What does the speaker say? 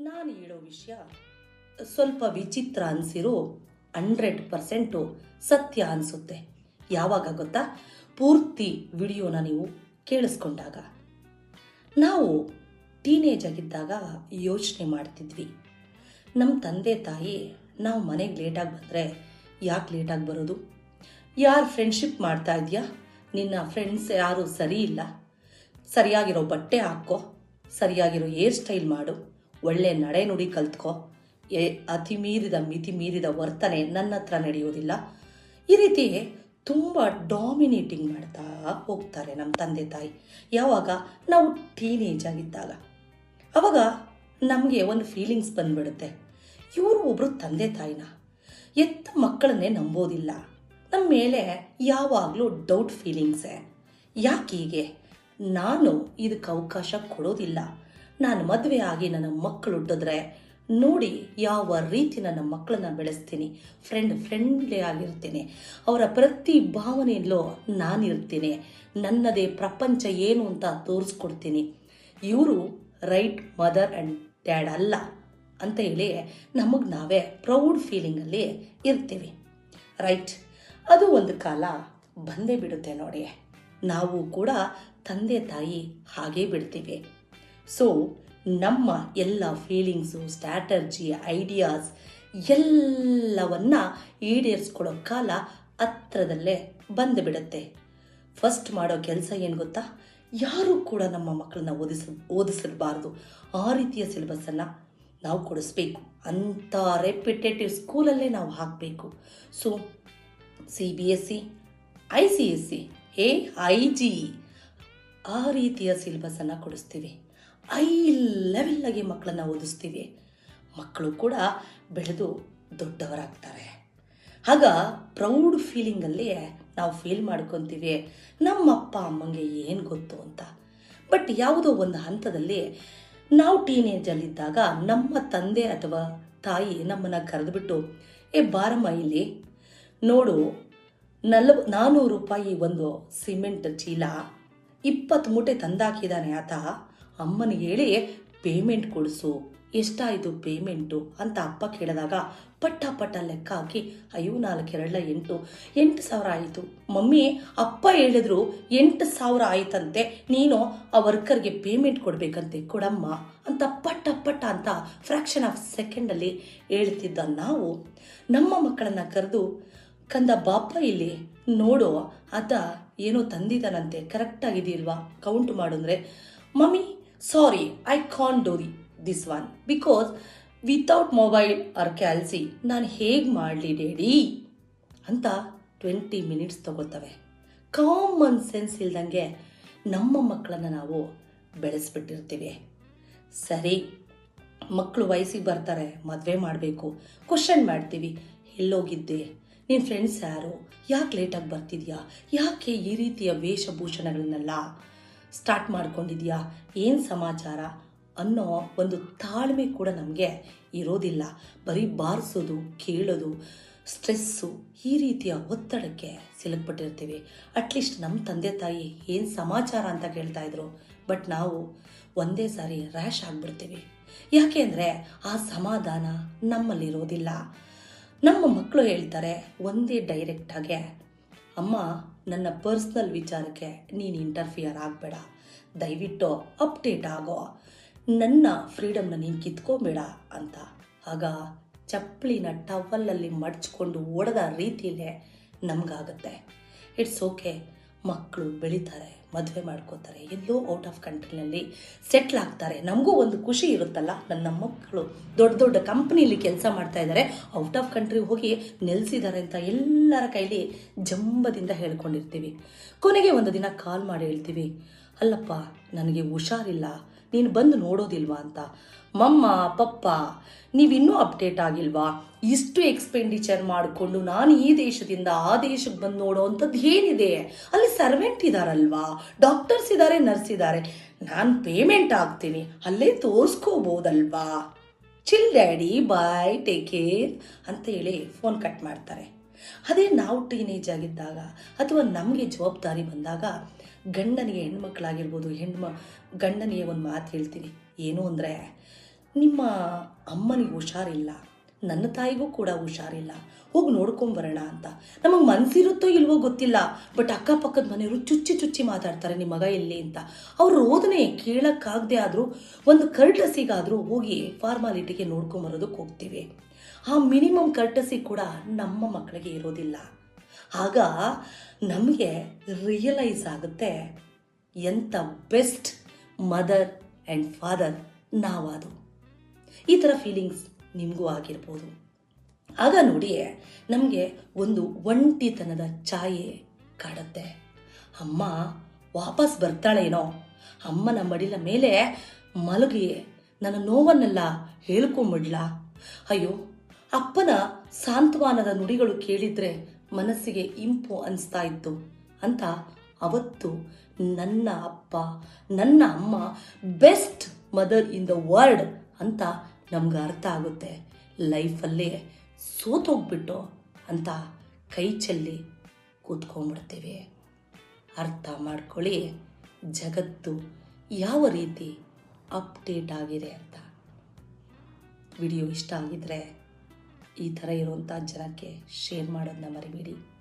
ನಾನು ಹೇಳೋ ವಿಷಯ ಸ್ವಲ್ಪ ವಿಚಿತ್ರ ಅನಿಸಿರೋ ಹಂಡ್ರೆಡ್ ಪರ್ಸೆಂಟು ಸತ್ಯ ಅನಿಸುತ್ತೆ. ಯಾವಾಗ ಗೊತ್ತಾ? ಪೂರ್ತಿ ವಿಡಿಯೋನ ನೀವು ಕೇಳಿಸ್ಕೊಂಡಾಗ. ನಾವು ಟೀನೇಜ್ ಆಗಿದ್ದಾಗ ಯೋಚನೆ ಮಾಡ್ತಿದ್ವಿ. ನಮ್ಮ ತಂದೆ ತಾಯಿ ನಾವು ಮನೆಗೆ ಲೇಟಾಗಿ ಬಂದರೆ ಯಾಕೆ ಲೇಟಾಗಿ ಬರೋದು? ಯಾರು ಫ್ರೆಂಡ್ಶಿಪ್ ಮಾಡ್ತಾ ಇದೆಯಾ? ನಿನ್ನ ಫ್ರೆಂಡ್ಸ್ ಯಾರು ಸರಿ ಇಲ್ಲ. ಸರಿಯಾಗಿರೋ ಬಟ್ಟೆ ಹಾಕೋ, ಸರಿಯಾಗಿರೋ ಹೇರ್ ಸ್ಟೈಲ್ ಮಾಡು. ಒಳ್ಳೆ ನಡೆ ನುಡಿ ಕಲ್ತ್ಕೋ. ಏ, ಅತಿ ಮೀರಿದ ಮಿತಿ ಮೀರಿದ ವರ್ತನೆ ನನ್ನ ಹತ್ರ ನಡೆಯೋದಿಲ್ಲ. ಈ ರೀತಿ ತುಂಬ ಡಾಮಿನೇಟಿಂಗ್ ಮಾಡ್ತಾ ಹೋಗ್ತಾರೆ ನಮ್ಮ ತಂದೆ ತಾಯಿ. ಯಾವಾಗ? ನಾವು ಟೀನೇಜ್ ಆಗಿದ್ದಾಗ. ಅವಾಗ ನಮಗೆ ಒಂದು ಫೀಲಿಂಗ್ಸ್ ಬಂದ್ಬಿಡುತ್ತೆ. ಇವರು ಒಬ್ಬರು ತಂದೆ ತಾಯಿನ. ಎತ್ತ ಮಕ್ಕಳನ್ನೇ ನಂಬೋದಿಲ್ಲ. ನಮ್ಮ ಮೇಲೆ ಯಾವಾಗಲೂ ಡೌಟ್ ಫೀಲಿಂಗ್ಸೇ ಯಾಕೆ ಹೀಗೆ? ನಾನು ಇದಕ್ಕೆ ಅವಕಾಶ ಕೊಡೋದಿಲ್ಲ. ನಾನು ಮದುವೆ ಆಗಿ ನನ್ನ ಮಕ್ಕಳು ಹುಟ್ಟಿದ್ರೆ ನೋಡಿ ಯಾವ ರೀತಿ ನನ್ನ ಮಕ್ಕಳನ್ನ ಬೆಳೆಸ್ತೀನಿ. Friend friendly ಆಗಿರ್ತೀನಿ. ಅವರ ಪ್ರತಿ ಭಾವನೆಯಲ್ಲೂ ನಾನಿರ್ತೀನಿ ನನ್ನದೇ ಪ್ರಪಂಚ ಏನು ಅಂತ ತೋರಿಸ್ಕೊಡ್ತೀನಿ. ಇವರು ರೈಟ್ ಮದರ್ ಆ್ಯಂಡ್ ಡ್ಯಾಡ್ ಅಲ್ಲ ಅಂತ ಹೇಳಿ ನಮಗೆ ನಾವೇ ಪ್ರೌಡ್ ಫೀಲಿಂಗಲ್ಲಿ ಇರ್ತೀವಿ. ರೈಟ್ ಅದು ಒಂದು ಕಾಲ ಬಂದೇ ಬಿಡುತ್ತೆ ನೋಡಿ. ನಾವು ಕೂಡ ತಂದೆ ತಾಯಿ ಹಾಗೇ ಬಿಡ್ತೀವಿ. ಸೊ ನಮ್ಮ ಎಲ್ಲ ಫೀಲಿಂಗ್ಸು ಸ್ಟ್ರಾಟರ್ಜಿ ಐಡಿಯಾಸ್ ಎಲ್ಲವನ್ನ ಈಡೇರಿಸ್ಕೊಳ್ಳೋ ಕಾಲ ಹತ್ರದಲ್ಲೇ ಬಂದು ಬಿಡುತ್ತೆ ಫಸ್ಟ್ ಮಾಡೋ ಕೆಲಸ ಏನು ಗೊತ್ತಾ? ಯಾರೂ ಕೂಡ ನಮ್ಮ ಮಕ್ಕಳನ್ನ ಓದಿಸ ಓದಿಸಿರಬಾರ್ದು ಆ ರೀತಿಯ ಸಿಲೆಬಸ್ಸನ್ನು ನಾವು ಕೊಡಿಸ್ಬೇಕು. ಅಂಥ ರೆಪಿಟೇಟಿವ್ ಸ್ಕೂಲಲ್ಲೇ ನಾವು ಹಾಕಬೇಕು. So C B S C I C S C A I G ಆ ರೀತಿಯ ಸಿಲೆಬಸ್ಸನ್ನು ಕೊಡಿಸ್ತೀವಿ. ಐ ಲೆವೆಲ್ಲಾಗಿ ಮಕ್ಕಳನ್ನ ಓದಿಸ್ತೀವಿ. ಮಕ್ಕಳು ಕೂಡ ಬೆಳೆದು ದೊಡ್ಡವರಾಗ್ತಾರೆ. ಆಗ ಪ್ರೌಡ್ ಫೀಲಿಂಗಲ್ಲಿ ನಾವು ಫೀಲ್ ಮಾಡ್ಕೊತೀವಿ, ನಮ್ಮ ಅಪ್ಪ ಅಮ್ಮಂಗೆ ಏನು ಗೊತ್ತು ಅಂತ. ಬಟ್ ಯಾವುದೋ ಒಂದು ಹಂತದಲ್ಲಿ ನಾವು ಟೀನೇಜಲ್ಲಿದ್ದಾಗ ನಮ್ಮ ತಂದೆ ಅಥವಾ ತಾಯಿ ನಮ್ಮನ್ನು ಕರೆದುಬಿಟ್ಟು, ಏ ಬಾರಮ್ಮ ಇಲ್ಲಿ, ನೋಡು, ನಲ್ವ ನಾನ್ನೂರು ರೂಪಾಯಿ ಒಂದು ಸಿಮೆಂಟ್ ಚೀಲ, ಇಪ್ಪತ್ತು ಮೂಟೆ ತಂದಾಕಿದ್ದಾನೆ ಆತ. ಅಮ್ಮನಿಗೆ ಹೇಳಿ ಪೇಮೆಂಟ್ ಕೊಡಿಸು, ಎಷ್ಟಾಯಿತು ಪೇಮೆಂಟು ಅಂತ ಅಪ್ಪ ಕೇಳಿದಾಗ ಪಟ್ಟ ಪಟ್ಟ ಲೆಕ್ಕ ಹಾಕಿ, ಅಯ್ಯೋ ನಾಲ್ಕು ಎರಡಲ ಎಂಟು ಎಂಟು ಸಾವಿರ ಆಯಿತು. ಮಮ್ಮಿ, ಅಪ್ಪ ಹೇಳಿದ್ರು ಎಂಟು ಸಾವಿರ ಆಯ್ತಂತೆ, ನೀನು ಆ ವರ್ಕರ್ಗೆ ಪೇಮೆಂಟ್ ಕೊಡಬೇಕಂತೆ, ಕೊಡಮ್ಮ, ಅಂತ ಪಟ್ಟ ಪಟ್ಟ ಅಂತ ಫ್ರ್ಯಾಕ್ಷನ್ ಆಫ್ ಸೆಕೆಂಡಲ್ಲಿ ಹೇಳ್ತಿದ್ದ ನಾವು. ನಮ್ಮ ಮಕ್ಕಳನ್ನ ಕರೆದು, ಕಂದ ಬಾಪ ಇಲ್ಲಿ, ನೋಡು ಆತ ಏನೋ ತಂದಿದ್ದಾನಂತೆ ಕರೆಕ್ಟಾಗಿದೆಯಲ್ವಾ ಕೌಂಟ್ ಮಾಡಿದ್ರೆ mummy sorry I do the this one because without mobile or calci ನಾನು ಹೇಗೆ ಮಾಡಲಿ ಡೇಡಿ ಅಂತ ಟ್ವೆಂಟಿ ಮಿನಿಟ್ಸ್ ತಗೋತವೆ. ಕಾಮನ್ ಸೆನ್ಸ್ ಇಲ್ದಂಗೆ ನಮ್ಮ ಮಕ್ಕಳನ್ನು ನಾವು ಬೆಳೆಸ್ಬಿಟ್ಟಿರ್ತೀವಿ. ಸರಿ ಮಕ್ಕಳು ವಯಸ್ಸಿಗೆ ಬರ್ತಾರೆ, ಮದುವೆ ಮಾಡಬೇಕು. ಕ್ವಶನ್ ಮಾಡ್ತೀವಿ, ಎಲ್ಲೋಗಿದ್ದೆ? ನಿನ್ನ ಫ್ರೆಂಡ್ಸ್ ಯಾರು? ಯಾಕೆ ಲೇಟಾಗಿ ಬರ್ತಿದ್ಯಾ? ಯಾಕೆ ಈ ರೀತಿಯ ವೇಷಭೂಷಣಗಳನ್ನೆಲ್ಲ ಸ್ಟಾರ್ಟ್ ಮಾಡ್ಕೊಂಡಿದ್ಯಾ? ಏನು ಸಮಾಚಾರ? ಅನ್ನೋ ಒಂದು ತಾಳ್ಮೆ ಕೂಡ ನಮಗೆ ಇರೋದಿಲ್ಲ. ಬರೀ ಬಾರಿಸೋದು, ಕೇಳೋದು, ಸ್ಟ್ರೆಸ್ಸು ಈ ರೀತಿಯ ಒತ್ತಡಕ್ಕೆ ಸಿಲುಕ್ಬಿಟ್ಟಿರ್ತೀವಿ. ಅಟ್ಲೀಸ್ಟ್ ನಮ್ಮ ತಂದೆ ತಾಯಿ ಏನು ಸಮಾಚಾರ ಅಂತ ಕೇಳ್ತಾ ಇದ್ರು. ಬಟ್ ನಾವು ಒಂದೇ ಸಾರಿ ರ್ಯಾಶ್ ಆಗಿಬಿಡ್ತೀವಿ. ಯಾಕೆ ಅಂದರೆ ಆ ಸಮಾಧಾನ ನಮ್ಮಲ್ಲಿರೋದಿಲ್ಲ. ನಮ್ಮ ಮಕ್ಕಳು ಹೇಳ್ತಾರೆ, ಒಂದೇ ಡೈರೆಕ್ಟಾಗೆ ಅಮ್ಮ, ನನ್ನ ಪರ್ಸ್ನಲ್ ವಿಚಾರಕ್ಕೆ ನೀನು ಇಂಟರ್ಫಿಯರ್ ಆಗಬೇಡ. ದಯವಿಟ್ಟು ಅಪ್ಡೇಟ್ ಆಗೋ. ನನ್ನ ಫ್ರೀಡಮ್ನ ನೀನು ಕಿತ್ಕೊಬೇಡ ಅಂತ. ಆಗ ಚಪ್ಪಲಿನ ಟವಲಲ್ಲಿ ಮಡ್ಚ್ಕೊಂಡು ಓಡದ ರೀತಿಯಲ್ಲೇ ನಮಗಾಗುತ್ತೆ. ಇಟ್ಸ್ ಓಕೆ ಮಕ್ಕಳು ಬೆಳೀತಾರೆ. ಮದುವೆ ಮಾಡ್ಕೋತಾರೆ ಎಲ್ಲೋ ಔಟ್ ಆಫ್ ಕಂಟ್ರಿನಲ್ಲಿ ಸೆಟ್ಲ್ ಆಗ್ತಾರೆ. ನಮಗೂ ಒಂದು ಖುಷಿ ಇರುತ್ತಲ್ಲ? ನನ್ನ ಮಕ್ಕಳು ದೊಡ್ಡ ದೊಡ್ಡ ಕಂಪ್ನಿಲಿ ಕೆಲಸ ಮಾಡ್ತಾ ಇದ್ದಾರೆ. ಔಟ್ ಆಫ್ ಕಂಟ್ರಿ ಹೋಗಿ ನೆಲೆಸಿದ್ದಾರೆ ಅಂತ ಎಲ್ಲರ ಕೈಲಿ ಜಂಬದಿಂದ ಹೇಳ್ಕೊಂಡಿರ್ತೀವಿ. ಕೊನೆಗೆ ಒಂದು ದಿನ ಕಾಲ್ ಮಾಡಿ ಹೇಳ್ತೀವಿ. ಅಲ್ಲಪ್ಪ, ನನಗೆ ಹುಷಾರಿಲ್ಲ. ನೀನು ಬಂದು ನೋಡೋದಿಲ್ವಾ ಅಂತ. ಮಮ್ಮ, ಪಪ್ಪ, ನೀವಿನ್ನೂ ಅಪ್ಡೇಟ್ ಆಗಿಲ್ವಾ? ಇಷ್ಟು ಎಕ್ಸ್ಪೆಂಡಿಚರ್ ಮಾಡಿಕೊಂಡು ನಾನು ಈ ದೇಶದಿಂದ ಆ ದೇಶಕ್ಕೆ ಬಂದು ನೋಡೋ ಅಂಥದ್ದು ಏನಿದೆ? ಅಲ್ಲಿ ಸರ್ವೆಂಟ್ ಇದ್ದಾರಲ್ವಾ ಡಾಕ್ಟರ್ಸ್ ಇದ್ದಾರೆ ನರ್ಸ್ ಇದ್ದಾರೆ ನಾನು ಪೇಮೆಂಟ್ ಆಗ್ತೀನಿ ಅಲ್ಲೇ ತೋರಿಸ್ಕೋಬೋದಲ್ವಾ? Chill daddy bye take care ಅಂತ ಹೇಳಿ ಫೋನ್ ಕಟ್ ಮಾಡ್ತಾರೆ. ಅದೇ ನಾವು ಟೀನೇಜ್ ಆಗಿದ್ದಾಗ ಅಥವಾ ನಮಗೆ ಜವಾಬ್ದಾರಿ ಬಂದಾಗ ಗಂಡನಿಗೆ ಹೆಣ್ಮಕ್ಳಾಗಿರ್ಬೋದು, ಹೆಣ್ಮ, ಗಂಡನಿಗೆ ಒಂದು ಮಾತು ಹೇಳ್ತೀನಿ. ಏನು ಅಂದರೆ, ನಿಮ್ಮ ಅಮ್ಮನಿಗೆ ಹುಷಾರಿಲ್ಲ, ನನ್ನ ತಾಯಿಗೂ ಕೂಡ ಹುಷಾರಿಲ್ಲ, ಹೋಗಿ ನೋಡ್ಕೊಂಬರೋಣ ಅಂತ. ನಮಗೆ ಮನಸ್ಸಿರುತ್ತೋ ಇಲ್ವೋ ಗೊತ್ತಿಲ್ಲ, ಬಟ್ ಅಕ್ಕಪಕ್ಕದ ಮನೆಯವರು ಚುಚ್ಚಿ ಚುಚ್ಚಿ ಮಾತಾಡ್ತಾರೆ ನಿಮ್ಮ ಮಗ ಎಲ್ಲಿ ಅಂತ. ಅವ್ರ ರೋದನೆ ಕೇಳೋಕ್ಕಾಗದೆ ಆದರೂ, ಒಂದು ಕರ್ಟಸಿಗಾದರೂ ಹೋಗಿ ಫಾರ್ಮಾಲಿಟಿಗೆ ನೋಡ್ಕೊಂಬರೋದಕ್ಕೆ ಹೋಗ್ತೀವಿ. ಆ ಮಿನಿಮಮ್ ಕರ್ಟಸಿ ಕೂಡ ನಮ್ಮ ಮಕ್ಕಳಿಗೆ ಇರೋದಿಲ್ಲ. ಆಗ ನಮಗೆ ರಿಯಲೈಸ್ ಆಗುತ್ತೆ ಎಂಥ ಬೆಸ್ಟ್ ಮದರ್ ಆ್ಯಂಡ್ ಫಾದರ್ ನಾವಾದು. ಈ ಥರ ಫೀಲಿಂಗ್ಸ್ ನಿಮಗೂ ಆಗಿರ್ಬೋದು. ಆಗ ನೋಡಿ ನಮಗೆ ಒಂದು ಒಂಟಿತನದ ಛಾಯೆ ಕಾಡುತ್ತೆ. ಅಮ್ಮ ವಾಪಸ್ ಬರ್ತಾಳೇನೋ? ಅಮ್ಮನ ಮಡಿಲ ಮೇಲೆ ಮಲಗಿ ನನ್ನ ನೋವನ್ನೆಲ್ಲ ಹೇಳ್ಕೊಂಬಿಡ್ಲಾ? ಅಯ್ಯೋ, ಅಪ್ಪನ ಸಾಂತ್ವಾನದ ನುಡಿಗಳು ಕೇಳಿದ್ರೆ ಮನಸ್ಸಿಗೆ ಇಂಪು ಅನಿಸ್ತಾ ಇತ್ತು. ಅಂತ ಅವತ್ತು ನನ್ನ ಅಪ್ಪ, ನನ್ನ ಅಮ್ಮ, best mother in the world ಅಂತ ನಮ್ಗೆ ಅರ್ಥ ಆಗುತ್ತೆ. ಲೈಫಲ್ಲೇ ಸೋತೋಗ್ಬಿಟ್ಟು ಅಂತ ಕೈ ಚೆಲ್ಲಿ ಕೂತ್ಕೊಂಡ್ಬಿಡ್ತೀವಿ. ಅರ್ಥ ಮಾಡ್ಕೊಳ್ಳಿ, ಜಗತ್ತು ಯಾವ ರೀತಿ ಅಪ್ಡೇಟ್ ಆಗಿದೆ ಅಂತ. ವಿಡಿಯೋ ಇಷ್ಟ ಆಗಿದ್ರೆ ಈ ಥರ ಇರುವಂಥ ಜನಕ್ಕೆ ಶೇರ್ ಮಾಡೋದನ್ನ ಮರಿಬೇಡಿ.